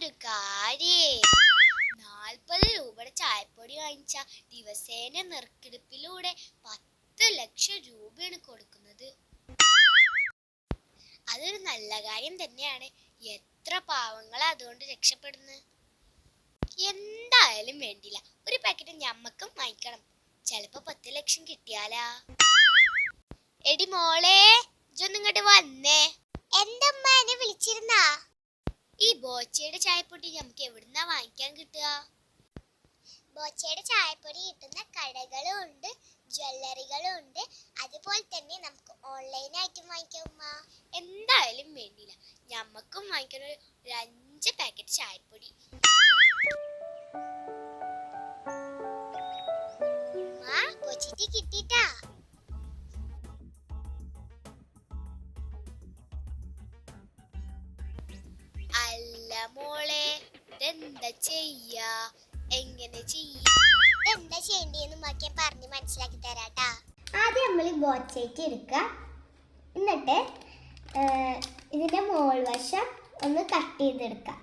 ഒരു കാര്യേ. നാൽപ്പത് രൂപയുടെ ചായപ്പൊടി വാങ്ങിച്ച ദിവസേന നെറുക്കെടുപ്പിലൂടെ പത്ത് ലക്ഷം രൂപയാണ് കൊടുക്കുന്നത്. അതൊരു നല്ല കാര്യം തന്നെയാണ്. എത്ര പാവങ്ങൾ അതുകൊണ്ട് രക്ഷപ്പെടുന്നു. എന്തായാലും വേണ്ടില്ല. ഒരു പാക്കറ്റ് ഞമ്മക്കും വാങ്ങിക്കണം. ചിലപ്പോ പത്ത് ലക്ഷം കിട്ടിയാലാ. എടി മോളെ ഇജൊന്നിങ്ങോട്ട് വന്നേ. എന്തമ്മ എന്നെ വിളിച്ചിരുന്നാ? ഈ ബോച്ചയുടെ ചായപ്പൊടി നമുക്ക് എവിടുന്നാ വാങ്ങിക്കാൻ കിട്ടുക? ബോച്ചയുടെ ചായപ്പൊടി കിട്ടുന്ന കടകളും ഉണ്ട് ജ്വല്ലറികളും ഉണ്ട് അതുപോലെ തന്നെ നമുക്ക് ഓൺലൈനായിട്ടും വാങ്ങിക്കാം ഉമ്മ. എന്തായാലും വേണ്ടില്ല നമുക്കും വാങ്ങിക്കണ ഒരു ഒരു അഞ്ച് പാക്കറ്റ് ചായപ്പൊടി. ഉമ്മ ബോച്ചിട്ട് കിട്ടിട്ടാ മോളെ എന്താ ചെയ്യാ? എങ്ങനെ ചെയ്യാ? എന്താ ചെയ്യേണ്ടിയെന്ന് മക്കിയാൻ പറഞ്ഞ് മനസ്സിലാക്കി തരാട്ടാ. ആദ്യം നമ്മൾ ബോച്ചേറ്റ് എടുക്കുക എന്നിട്ട് ഇതിന്റെ മോൾ വശം ഒന്ന് കട്ട് ചെയ്തെടുക്കുക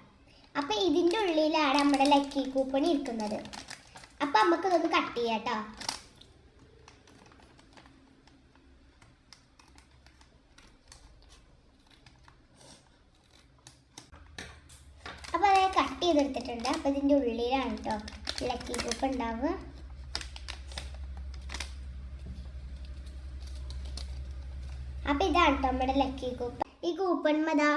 അപ്പോൾ ഇതിന്റെ ഉള്ളിലാണ് നമ്മുടെ ലക്കി കൂപ്പണി ഇരിക്കുന്നത്. അപ്പോൾ നമുക്ക് ഇതൊന്ന് കട്ട് ചെയ്യാട്ടോ. കേട്ടോ അപ്പോൾ അത് കട്ട് ചെയ്തെടുത്തിട്ടുണ്ട്. അപ്പോൾ ഇതിന്റെ ഉള്ളിലാണ് കേട്ടോ ലക്കി കൂപ്പൺ ഉണ്ടാവുക. അപ്പം ഇതാണ് കേട്ടോ നമ്മുടെ ലക്കി കൂപ്പൺ ഈ കൂപ്പൺ മതാ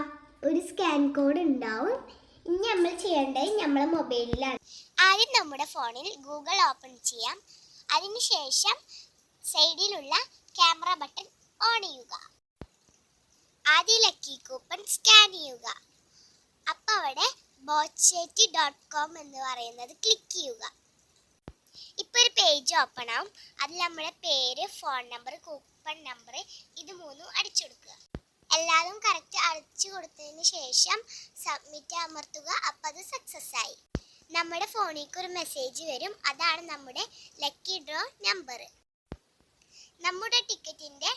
ഒരു സ്കാൻ കോഡ് ഉണ്ടാവും. ഇനി നമ്മൾ ചെയ്യേണ്ടത് നമ്മളെ മൊബൈലിലാണ്. ആദ്യം നമ്മുടെ ഫോണിൽ ഗൂഗിൾ ഓപ്പൺ ചെയ്യാം. അതിനുശേഷം സൈഡിലുള്ള ക്യാമറ ബട്ടൺ ഓൺ ചെയ്യുക. ആദ്യം ലക്കി കൂപ്പൺ സ്കാൻ ചെയ്യുക. അപ്പോൾ അവിടെ ബോച്ചേറ്റി ഡോട്ട് കോം എന്ന് പറയുന്നത് ക്ലിക്ക് ചെയ്യുക. ഇപ്പോൾ ഒരു പേജ് ഓപ്പൺ ആവും. അതിൽ നമ്മുടെ പേര് ഫോൺ നമ്പർ കൂപ്പൺ നമ്പർ ഇത് മൂന്നും അടിച്ചു കൊടുക്കുക. എല്ലാതും കറക്റ്റ് അടിച്ചു കൊടുത്തതിന് ശേഷം സബ്മിറ്റ് അമർത്തുക. അപ്പം അത് സക്സസ് ആയി. നമ്മുടെ ഫോണിലേക്ക് ഒരു മെസ്സേജ് വരും. അതാണ് നമ്മുടെ ലക്കി ഡ്രോ നമ്പർ നമ്മുടെ ടിക്കറ്റിന്റെ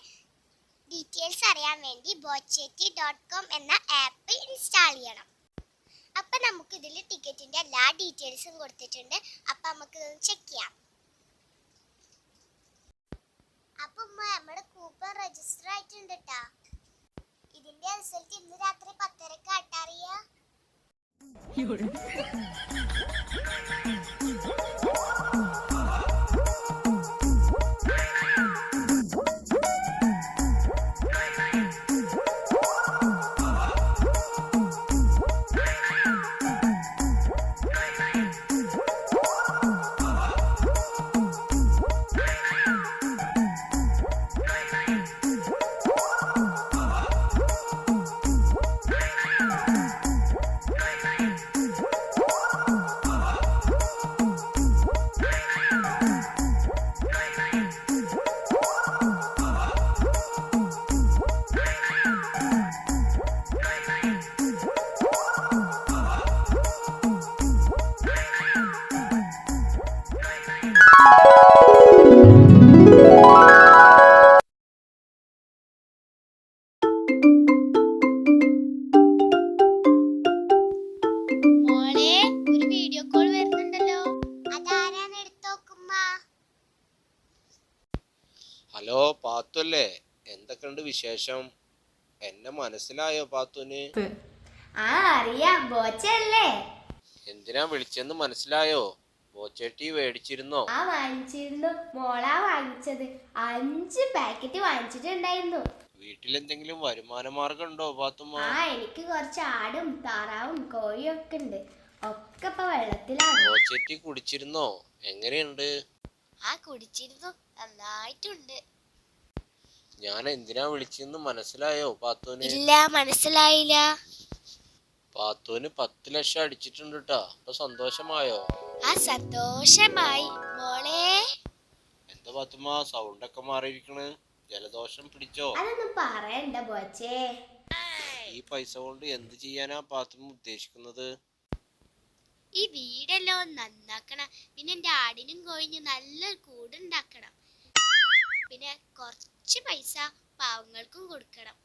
ഡീറ്റെയിൽസ് അറിയാൻ വേണ്ടി ബോച്ചേറ്റി ഡോട്ട് കോം എന്ന ആപ്പ് ഇൻസ്റ്റാൾ ചെയ്യണം. അപ്പൊ നമുക്ക് ഇതിൽ ടിക്കറ്റിന്റെ എല്ലാ ഡീറ്റെയിൽസും കൊടുത്തിട്ടുണ്ട്. അപ്പൊ നമുക്ക് ചെക്ക് ചെയ്യാം. അപ്പൊ നമ്മുടെ കൂപ്പൺ രജിസ്റ്റർ ആയിട്ടുണ്ട് ട്ടാ. ഇതിന്റെ റിസൾട്ട് ഇന്ന് രാത്രി പത്തരക്ക് ആട്ടറിയ ഹലോ പാത്തുല്ലേ എന്തൊക്കെയുണ്ട് വിശേഷം? എന്നെ മനസ്സിലായോ പാത്തുന് ആ അറിയാം. ബോച്ചല്ലേ എന്തിനാ വിളിച്ചെന്ന് മനസ്സിലായോ? ബോച്ചേട്ടി മേടിച്ചിരുന്നോ? ആ വാങ്ങിച്ചിരുന്നു. മോളാ വാങ്ങിച്ചത്. അഞ്ച് പാക്കറ്റ് വാങ്ങിച്ചിട്ടുണ്ടായിരുന്നു. വീട്ടിലെന്തെങ്കിലും വരുമാന മാർഗം ഉണ്ടോ പാത്തുമ്മ? ആ എനിക്ക് കുറച്ച് ആടും താറാവും കോഴിയും ഒക്കെ ഉണ്ട്. ഒക്കെ ഇപ്പൊ വെള്ളത്തിലാണ്. ബോച്ചേട്ടി കുടിച്ചിരുന്നോ? എങ്ങനെയുണ്ട്? ആ കുടിച്ചിരുന്നു. നന്നായിട്ടുണ്ട്. ഞാൻ എന്തിനാ വിളിച്ചെന്ന് മനസ്സിലായോ പാത്തോന് ഇല്ല മനസ്സിലായില്ല. പാത്തോന് പത്ത് ലക്ഷം അടിച്ചിട്ടുണ്ട് കേട്ടോ അപ്പൊ സന്തോഷമായോ? ആ സന്തോഷമായി. മോളെ. എന്താ പാത്തുമ്മ സൗണ്ട് ഒക്കെ മാറിയിരിക്കണ്. ജലദോഷം പിടിച്ചോ? അതൊന്നും പറയണ്ട ബോച്ചേ. ഈ പൈസ കൊണ്ട് എന്ത് ചെയ്യാനാ പാത്തുമ്മ ഉദ്ദേശിക്കുന്നത്? ഈ വീടെല്ലാം നന്നാക്കണം. പിന്നെ എന്റെ ആടിനും കോഴിനും നല്ലൊരു കൂടുണ്ടാക്കണം. പിന്നെ കുറച്ച് പൈസ പാവങ്ങൾക്കും കൊടുക്കണം.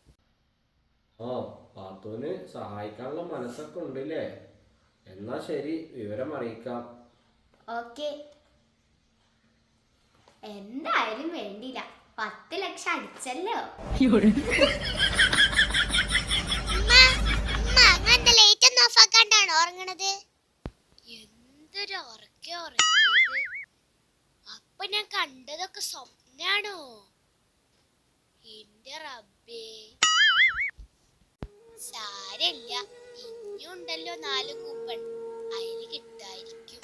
ആ പാത്തുവിന് സഹായിക്കാനുള്ള മനസ്സൊക്കെ ഉണ്ടല്ലേ? എന്നാ ശരി വിവരം അറിയിക്കാം. ഓക്കെ. എന്തായാലും വേണ്ടില്ല പത്ത് ലക്ഷം അടിച്ചല്ലോ. ഉറങ്ങണത്? എന്തൊരു ഉറക്കെ ഉറങ്ങിയത്. അപ്പൊ ഞാൻ കണ്ടതൊക്കെ സ്വപ്നാണോ എന്റെ റബ്ബേ. സാരല്ല ഇനിയുണ്ടല്ലോ നാല് കൂപ്പൺ. അതിന് കിട്ടായിരിക്കും.